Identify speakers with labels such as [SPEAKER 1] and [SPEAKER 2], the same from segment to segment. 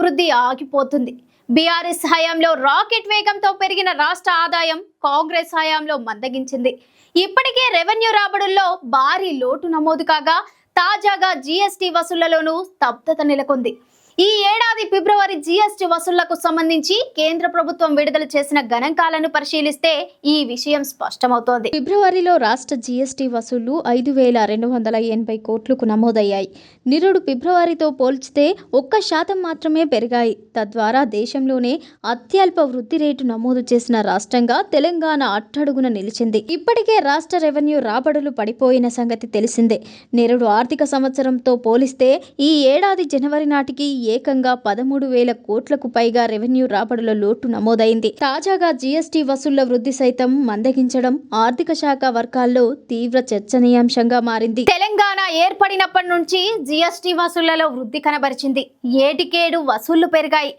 [SPEAKER 1] వృద్ధి ఆగిపోతుంది. బీఆర్ఎస్ హయాంలో రాకెట్ వేగంతో పెరిగిన రాష్ట్ర ఆదాయం కాంగ్రెస్ హయాంలో మందగించింది. ఇప్పటికే రెవెన్యూ రాబడుల్లో భారీ లోటు నమోదు కాగా తాజాగా జీఎస్టీ వసూళ్ళలోనూ స్తబ్దత నెలకొంది. ఈ ఏడాది ఫిబ్రవరి జీఎస్టీ వసూళ్ళకు సంబంధించి కేంద్ర ప్రభుత్వం విడుదల చేసిన గణాంకాలను పరిశీలిస్తే ఈ విషయం స్పష్టమవుతోంది.
[SPEAKER 2] ఫిబ్రవరిలో రాష్ట్ర జీఎస్టీ వసూళ్ళు ఐదు వేల రెండు వందల ఎనభై కోట్లకు నమోదయ్యాయి. నిరుడు ఫిబ్రవరితో పోల్చితే ఒక్క శాతం మాత్రమే పెరిగాయి. తద్వారా దేశంలోనే అత్యల్ప వృద్ధి రేటు నమోదు చేసిన రాష్ట్రంగా తెలంగాణ అట్టడుగున నిలిచింది. ఇప్పటికే రాష్ట్ర రెవెన్యూ రాబడులు పడిపోయిన సంగతి తెలిసిందే. నిరుడు ఆర్థిక సంవత్సరంతో పోలిస్తే ఈ ఏడాది జనవరి నాటికి ఏకంగా పదమూడు వేల కోట్లకు పైగా రెవెన్యూ రాబడుల లోటు నమోదైంది. తాజాగా జీఎస్టీ వసూళ్ళ వృద్ధి సైతం మందగించడం ఆర్థిక శాఖ వర్గాల్లో తీవ్ర చర్చనీయాంశంగా మారింది.
[SPEAKER 1] తెలంగాణ ఏర్పడినప్పటి నుంచి జీఎస్టీ వసూళ్ళలో వృద్ధి కనబరిచింది. ఏటికేడు వసూళ్ళు పెరిగాయి.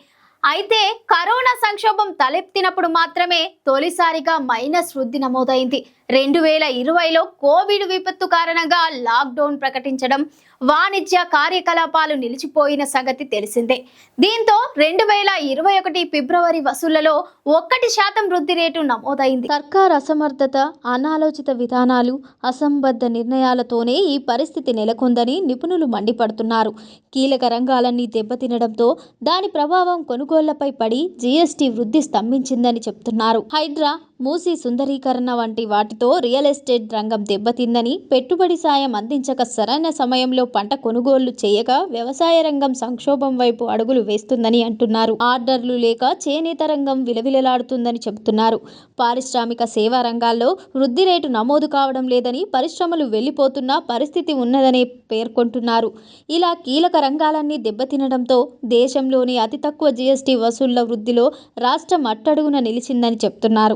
[SPEAKER 1] అయితే కరోనా సంక్షోభం తలెత్తినప్పుడు మాత్రమే తొలిసారిగా మైనస్ వృద్ధి నమోదైంది. రెండు వేల ఇరవైలో కోవిడ్ విపత్తు కారణంగా లాక్డౌన్ ప్రకటించడం వాణిజ్య కార్యకలాపాలు నిలిచిపోయిన సంగతి తెలిసిందే. దీంతో రెండు వేల ఇరవై ఒకటి ఫిబ్రవరి వసూళ్ళలో ఒక్కటి శాతం వృద్ధి రేటు నమోదైంది.
[SPEAKER 2] సర్కార్ అసమర్థత అనాలోచిత విధానాలు అసంబద్ధ నిర్ణయాలతోనే ఈ పరిస్థితి నెలకొందని నిపుణులు మండిపడుతున్నారు. కీలక రంగాలన్నీ దెబ్బతినడంతో దాని ప్రభావం కొనుగోళ్ళపై పడి జీఎస్టీ వృద్ధి స్తంభించిందని చెప్తున్నారు. హైడ్రా మూసీ సుందరీకరణ వంటి వాటితో రియల్ ఎస్టేట్ రంగం దెబ్బతిందని పెట్టుబడి సాయం అందించక సరైన సమయంలో పంట కొనుగోళ్ళు చేయక వ్యవసాయ రంగం సంక్షోభం వైపు అడుగులు వేస్తుందని అంటున్నారు. ఆర్డర్లు లేక చేనేత రంగం విలవిలలాడుతుందని చెబుతున్నారు. పారిశ్రామిక సేవా రంగాల్లో వృద్ధి రేటు నమోదు కావడం లేదని పరిశ్రమలు వెళ్ళిపోతున్న పరిస్థితి ఉన్నదని పేర్కొంటున్నారు. ఇలా కీలక రంగాలన్నీ దెబ్బతినడంతో దేశంలోని అతి తక్కువ జీఎస్టీ వసూళ్ళ వృద్ధిలో రాష్ట్రం అట్టడుగున నిలిచిందని చెప్తున్నారు.